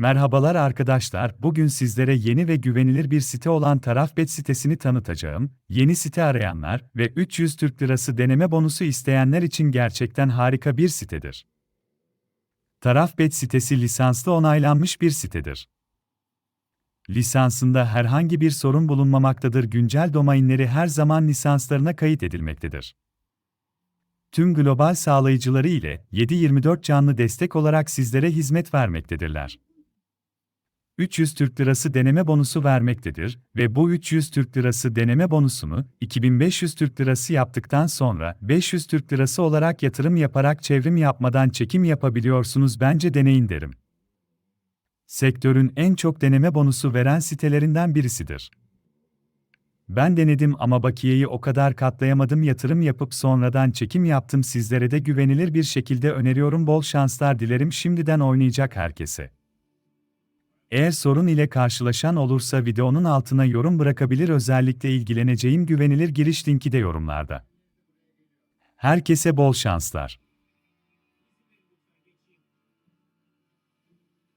Merhabalar arkadaşlar, bugün sizlere yeni ve güvenilir bir site olan Tarafbet sitesini tanıtacağım. Yeni site arayanlar ve 300 Türk Lirası deneme bonusu isteyenler için gerçekten harika bir sitedir. Tarafbet sitesi lisanslı onaylanmış bir sitedir. Lisansında herhangi bir sorun bulunmamaktadır. Güncel domainleri her zaman lisanslarına kayıt edilmektedir. Tüm global sağlayıcıları ile 7/24 canlı destek olarak sizlere hizmet vermektedirler. 300 Türk Lirası deneme bonusu vermektedir ve bu 300 Türk Lirası deneme bonusunu 2500 Türk Lirası yaptıktan sonra 500 Türk Lirası olarak yatırım yaparak çevrim yapmadan çekim yapabiliyorsunuz bence deneyin derim. Sektörün en çok deneme bonusu veren sitelerinden birisidir. Ben denedim ama bakiyeyi o kadar katlayamadım yatırım yapıp sonradan çekim yaptım sizlere de güvenilir bir şekilde öneriyorum bol şanslar dilerim şimdiden oynayacak herkese. Eğer sorun ile karşılaşan olursa videonun altına yorum bırakabilir özellikle ilgileneceğim güvenilir giriş linki de yorumlarda. Herkese bol şanslar.